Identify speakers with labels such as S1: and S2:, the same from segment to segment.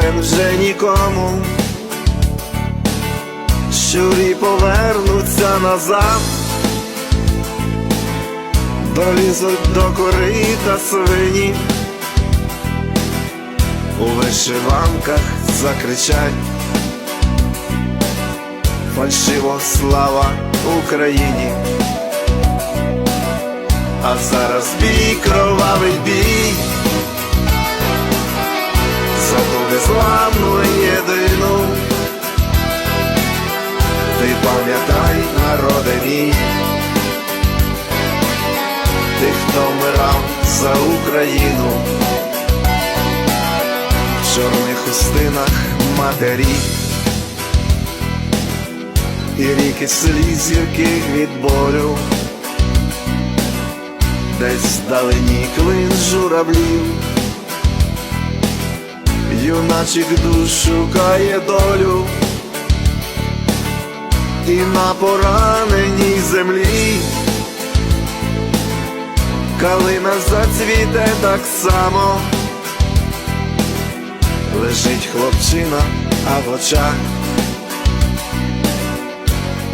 S1: потрібен вже нікому. Щурі повернуться назад, долізуть до корита свині, у вишиванках закричать. Фальшиво слава Україні, а зараз бій, кровавий бій, незламну єдину. Ти пам'ятай, народе мій, ти, хто вмирав за Україну, в чорних хустинах матері. І ріки сліз гірких від болю, десь вдалині клин журавлів, юначих душ шукає долю, і на пораненій землі калина зацвіте так само, лежить хлопчина, а в очах.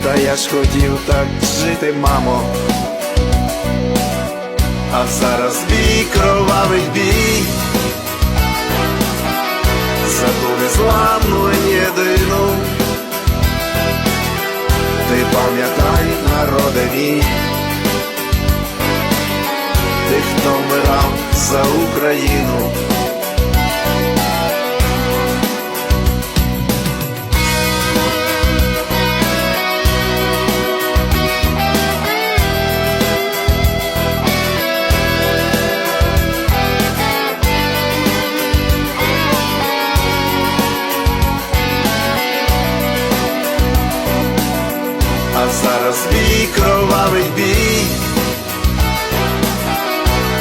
S1: Та я ж хотів так жити, мамо. А зараз бій, кровавий бій, за ту незламну єдину. Ти пам'ятай, народе мій, ти, хто вмирав за Україну. А зараз бій, кровавий бій,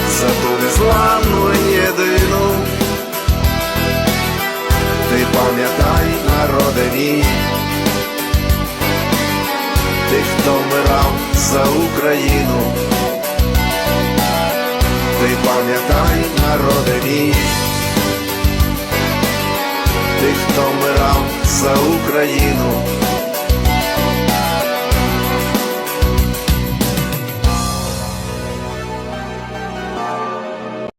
S1: за ту незламну єдину. Ти пам'ятай, народе мій, ти, хто вмирав за Україну. Ти пам'ятай, народе мій, ти, хто вмирав за Україну.